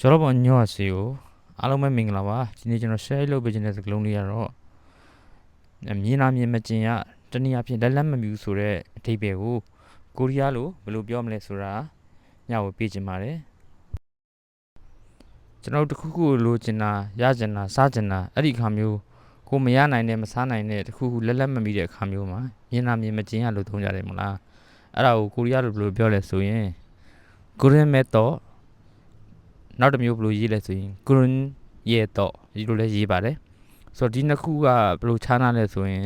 ရောတော့ညော့စီကိုအားလုံးပဲမင်္ဂလာပါဒီနေ့ကျွန်တော် share လုပ်ပေးခြင်းတဲ့စကလုံးလေးကတော့မြင်နာမြင်မကျင်ရတနည်းအားဖြင့်လက်လက်မမြူဆိုတဲ့အဓိပ္ပာယ်ကိုကိုရီးယားလိုဘယ်လိုပြောမလဲဆိုတာညကိုပြခြင်းပါတယ်ကျွန်တော်တခုခုလိုချင်တာရချင်တာစားချင်တာအဲ့ဒီခါမျိုးကိုမရနိုင်တဲ့မစားနိုင်တဲ့တခုခုလက်လက်မမီတဲ့အခါမျိုးမှာမြင်နာမြင်မကျင်ရလို့သုံးကြတယ်မလားအဲ့ဒါကိုကိုရီးယားလိုဘယ်လိုပြောလဲဆိုရင် Korean method နောက်တစ်မျိုးဘယ်လိုရေးလဲဆိုရင် Korean ရဲ့တော့ဒီလိုလဲရေးပါတယ်ဆိုတော့ဒီနှစ်ခုကဘယ်လိုခြားနာလဲဆိုရင်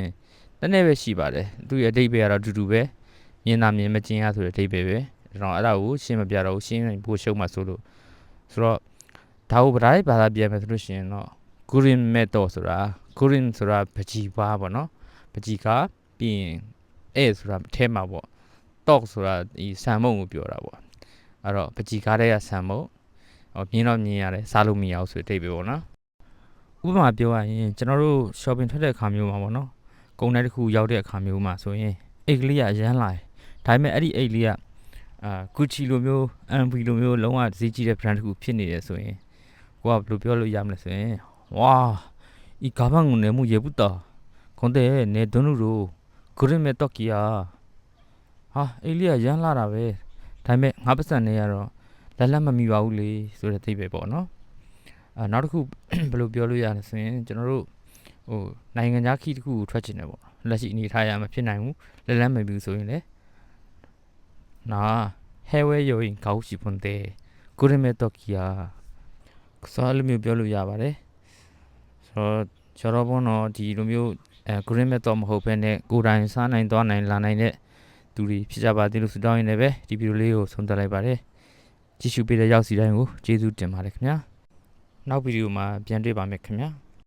တည်းနဲ့ပဲရှိပါတယ်သူရဲ့အဓိပ္ပာယ်ကတော့အတူတူပဲမြင်တာမြင်မကျင်ရဆိုတဲ့အဓိပ္ပာယ်ပဲကျွန်တော်အဲ့ဒါကိုရှင်းမပြတော့ဘူးရှင်းရင်ပိုရှုံးမှာဆိုလို့ဆိုတော့ဒါကိုဗဒါးဘာသာပြန်မယ်ဆိုလို့ရှိရင်တော့ Korean method ဆိုတာ Korean ဆိုတာပကြီးပွားပေါ့နော်ပကြီးကပြီးရင်အဲဆိုတာအထဲမှာပေါ့ talk ဆိုတာဒီဆံမုံကိုပြောတာပေါ့အဲ့တော့ပကြီးကားတဲ့ကဆံမုံဟော မြင်တော့မြင်ရတယ်စားလို့မရဘူးဆိုတဲ့အဓိပ္ပာယ်ပေါ့နော်ဥပမာပြောရရင်ကျွန်တော်တို့ shopping ထွက်တဲ့အခါမျိုးမှာပေါ့နော်ကုန်တိုင်းတစ်ခုရောက်တဲ့အခါမျိုးမှာဆိုရင်အိတ်ကလေးကရမ်းလာတယ်ဒါပေမဲ့အဲ့ဒီအိတ်လေးကအာ Gucci လိုမျိုး MV လိုမျိုးလုံးဝဈေးကြီးတဲ့ brand တစ်ခုဖြစ်နေတယ်ဆိုရင်ကိုကဘယ်လိုပြောလို့ရမလဲဆိုရင်ဝါဤ가방은내모예쁘다근데내돈으로 그림에떴기야ဟာအိတ်လေးကရမ်းလာတာပဲဒါပေမဲ့ငါပတ်စံနေရတော့ လက်လက်မမီပါဘူးလေဆိုတဲ့အသိပဲပေါ့နော်အာနောက်တစ်ခုဘယ်လိုပြောလို့ရလဲဆိုရင်ကျွန်တော်တို့ဟိုနိုင်ငံခြားခီးတစ်ခုကိုထွက်ချင်တယ်ပေါ့လက်ရှိအနေထားရမဖြစ်နိုင်ဘူးလက်လက်မမီဘူးဆိုရင်လေနာဟဲဝဲယိုရင်ကောက်ရှိပွန်တဲ့ကိုရမေတော့ကီယာစားလိုမျိုးပြောလို့ရပါတယ်ဆိုတော့ကျွန်တော်ဘောတော့ဒီလိုမျိုးအဲကိုရမေတော့မဟုတ်ဘဲနဲ့ကိုယ်တိုင်စားနိုင်သွားနိုင်လာနိုင်တဲ့သူတွေဖြစ်ကြပါသေးလို့ဆုတောင်းရင်းလည်းပဲဒီဗီဒီယိုလေးကိုဆုံးသက်လိုက်ပါတယ် ကြည့်ရှုပေးတဲ့ရောက်စီတိုင်းကိုကျေးဇူးတင်ပါတယ်ခင်ဗျာနောက်ဗီဒီယိုမှာပြန်တွေ့ပါမယ်ခင်ဗျာ